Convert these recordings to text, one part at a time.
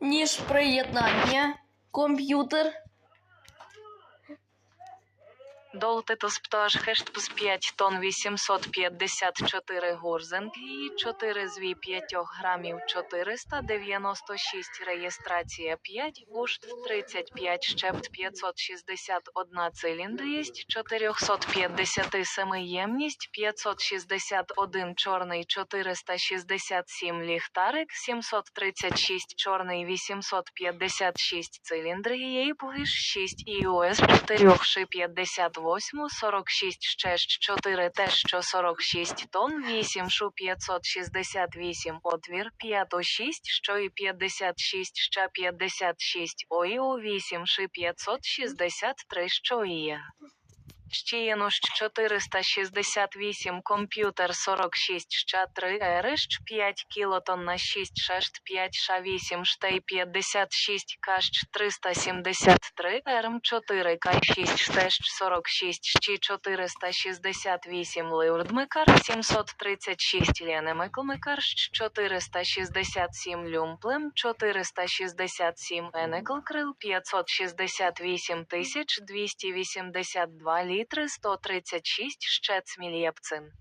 ніж приєднання, комп'ютер, Долтитус пташ хештпс 5 тонн 854 гурзенки, 4 зві 5 грамів 496 реєстрація 5, ушт 35 щепт 561 циліндрість 457 ємність 561 чорний 467 ліхтарик 736 чорний 856 циліндрієї пугиш 6 іос 4 ши 58 46 ще 4 те що 46 тонн 8 шу 568 отвір 5 6 що і 56 ще 56 у 8 ши 563 що і є. Щіянощ 468 комп'ютер 46 ща 3 ерищ 5 кілотон на 6 шешт 5 ша 8 штей 56 кащ 373 ерм 4 к 6 штещ 46 щі 468 лиурдмикар 736 ленемеклмикар 467 люмплем 467 енеклкрил 568 тисяч 282 літри 136 щецмільєпцин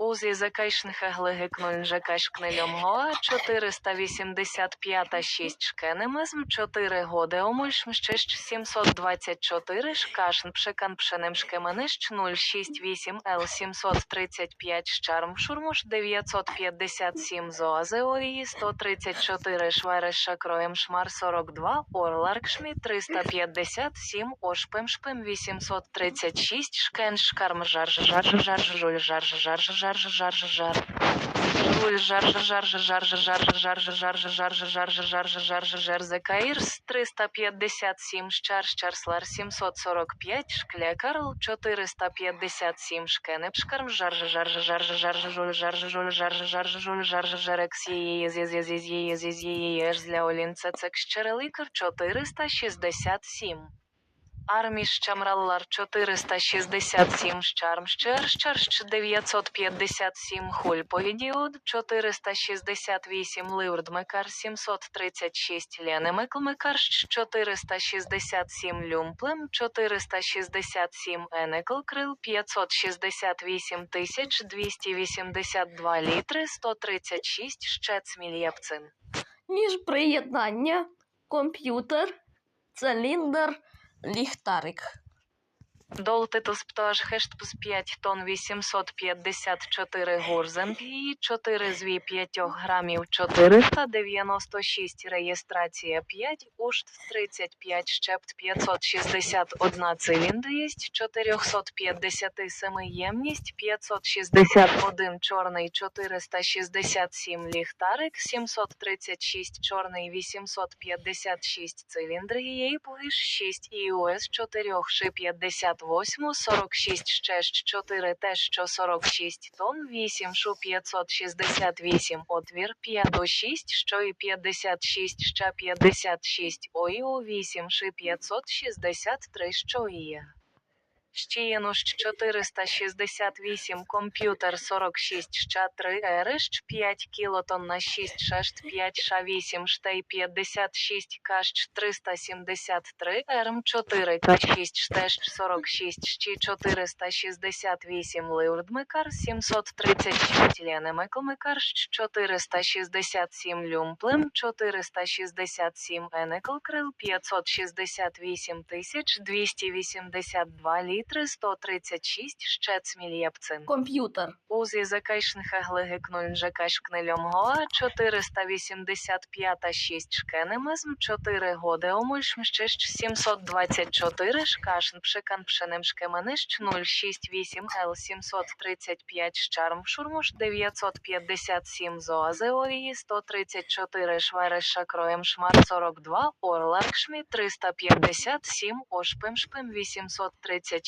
Узі закайшнхаглигикнунжакашкнельомгоа 485 шість шкенемезм 4 годе омульшмщищ 724 шкашн пшекан пшенемшкеменищ 068 Л 735 щарм шурмуш 957 зоазеорії 134 швереша кроєм шмар 42 орларкшмі 357 ошпемшпем 836 шкеншкарм жарж жарж жарж жарж жарж жарж жар жар жар жар жар жар жар жар жар жар жар жар жар жар жар жар жар жар жар закаїрс 357 щар щарслар 745 шкля карл 457 шкенеп шкарм жар жар жар жар жар жар жар жар жар зі зі зі зі єж для олінця цек щереликар 467 Арміш Чамраллар 467 Щармщерщерщ 957 Хульповідіуд 468 Ливрдмекар 736 Ленемеклмекарщ 467 Люмплем 467 Енеклкрил 568 282 літри 136 Щецмільєпцин. Ніж приєднання комп'ютер, циліндр ліхтарик. Долтитус пташ хештпс 5 тонн 854 гурзенки, 4 зві 5 грамів 496 реєстрація 5, ушт 35 щепт 561 циліндрість, 457 ємність, 561 чорний 467 ліхтарик, 736 чорний 856 циліндрієї пугиш 6 іос 4 ши 58 46 ще 4 те що 46 тон 8 шу 568 отвір 5 6 що і 56 ще 56 ОІО 8 ши 563 що і є. Щіянощ 468 комп'ютер 46 ща 3 ерищ 5 кілотон на 6 шешт 5 ша 8 штей 56 кащ 373 ерм 4 к 6 штещ 46 щі 468 лиурдмикар 736 ленемеклмикар 467 люмплем 467 енеклкрил 568 тисяч 282 літри 336 Щецмільєпцин. Комп'ютер. Узі закайшниха глигикнуль жакашкнильом гоа 485 6 шкенемезм 4 годи омульшмщищ 724 шкашн пшикан пшенем шкеменищ 068 Л 735 щарм шурмуш 957 зоазеорії 134 швереша кроєм шмар 42 орлакшмі 357 ошпимшпим 836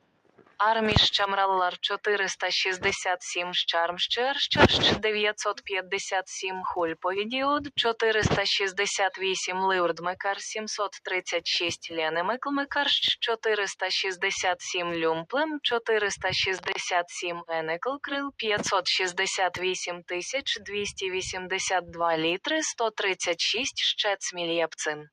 Арміш Чамраллар 467 Щармщерщерщ 957 Хульповідіуд 468 Ливрдмекар 736 Ленемеклмекарщ 467 Люмплем 467 Енеклкрил 568 282 літри 136 Щецмільєпцин.